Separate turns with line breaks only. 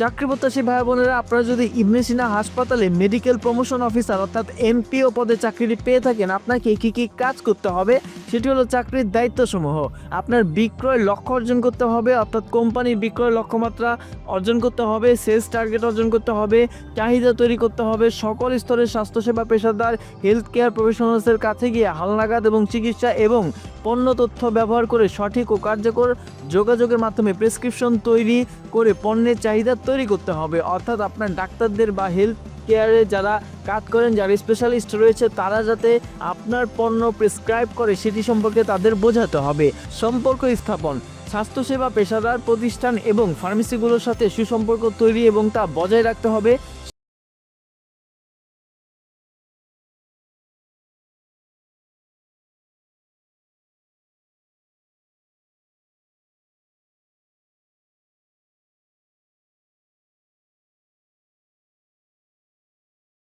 চাকরি প্রত্যাশী ভাই বোনেরা, আপনারা যদি ইবনে সিনা হাসপাতালে মেডিকেল প্রমোশন অফিসার অর্থাৎ এমপিও পদে চাকরিটি পেয়ে থাকেন, আপনাকে কি কি কাজ করতে হবে? সেটি হলো চাকরির দায়িত্বসমূহ। আপনার বিক্রয় লক্ষ্য অর্জন করতে হবে, অর্থাৎ কোম্পানির বিক্রয় লক্ষ্যমাত্রা অর্জন করতে হবে সেলস টার্গেট অর্জন করতে হবে, চাহিদা তৈরি করতে হবে, সকল স্তরের স্বাস্থ্যসেবা, পেশাদার হেলথ কেয়ার প্রফেশনালসের কাছে গিয়ে হালনাগাদ এবং চিকিৎসা এবং পণ্য তথ্য ব্যবহার করে সঠিক ও কার্যকর যোগাযোগের মাধ্যমে প্রেসক্রিপশন তৈরি করে পণ্যের চাহিদা তৈরি করতে হবে। অর্থাৎ আপনার ডাক্তারদের বা হেলথ কেয়ারে যারা কাজ করেন, যারা স্পেশালিস্ট রয়েছে, তারা যাতে আপনার পণ্য প্রেসক্রাইব করে সেটি সম্পর্কে তাদের বোঝাতে হবে। সম্পর্ক স্থাপন, স্বাস্থ্যসেবা, পেশাদার প্রতিষ্ঠান এবং ফার্মেসিগুলোর সাথে সুসম্পর্ক তৈরি এবং তা বজায় রাখতে হবে।